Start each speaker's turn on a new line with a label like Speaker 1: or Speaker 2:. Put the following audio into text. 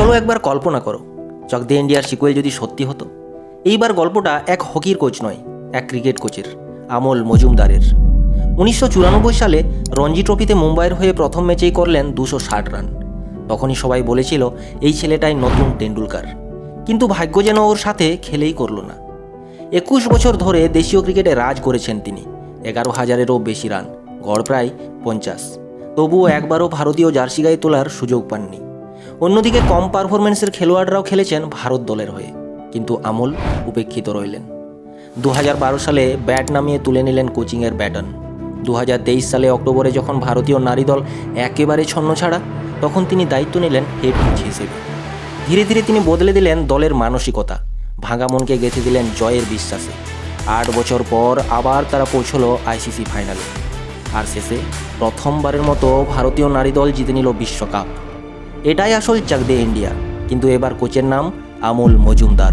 Speaker 1: চলো একবার কল্পনা করো, চক দে ইন্ডিয়ার সিকুয়েল যদি সত্যি হতো। এইবার গল্পটা এক হকির কোচ নয়, এক ক্রিকেট কোচের, আমল মজুমদারের। উনিশশো চুরানব্বই সালে রঞ্জি ট্রফিতে মুম্বাইয়ের হয়ে প্রথম ম্যাচেই করলেন দুশো ষাট রান। তখনই সবাই বলেছিল, এই ছেলেটাই নতুন টেন্ডুলকার কিন্তু ভাগ্য যেন ওর সাথে খেলেই করল না। একুশ বছর ধরে দেশীয় ক্রিকেটে রাজ করেছেন তিনি, এগারো হাজারেরও বেশি রান, গড় প্রায় পঞ্চাশ। তবুও একবারও ভারতীয় জার্সি গায়ে তোলার সুযোগ পাননি। অন্যদিকে কম পারফরমেন্সের খেলোয়াড়রাও খেলেছেন ভারত দলের হয়ে। কিন্তু আমল উপেক্ষিত রইলেন। দু হাজার বারো সালে ব্যাট নামিয়ে তুলে নিলেন কোচিংয়ের ব্যাটন। দু হাজার তেইশ সালে অক্টোবরে যখন ভারতীয় নারী দল একেবারে ছন্ন ছাড়া, তখন তিনি দায়িত্ব নিলেন হেড কোচ হিসেবে। ধীরে ধীরে তিনি বদলে দিলেন দলের মানসিকতা। ভাঙা মনকে গেঁথে দিলেন জয়ের বিশ্বাসে। আট বছর পর আবার তারা পৌঁছল আইসিসি ফাইনালে। আর শেষে প্রথমবারের মতো ভারতীয় নারী দল জিতে নিল বিশ্বকাপ। এটাই আসল চাকদে ইন্ডিয়া। কিন্তু এবার কোচের নাম আমুল মজুমদার।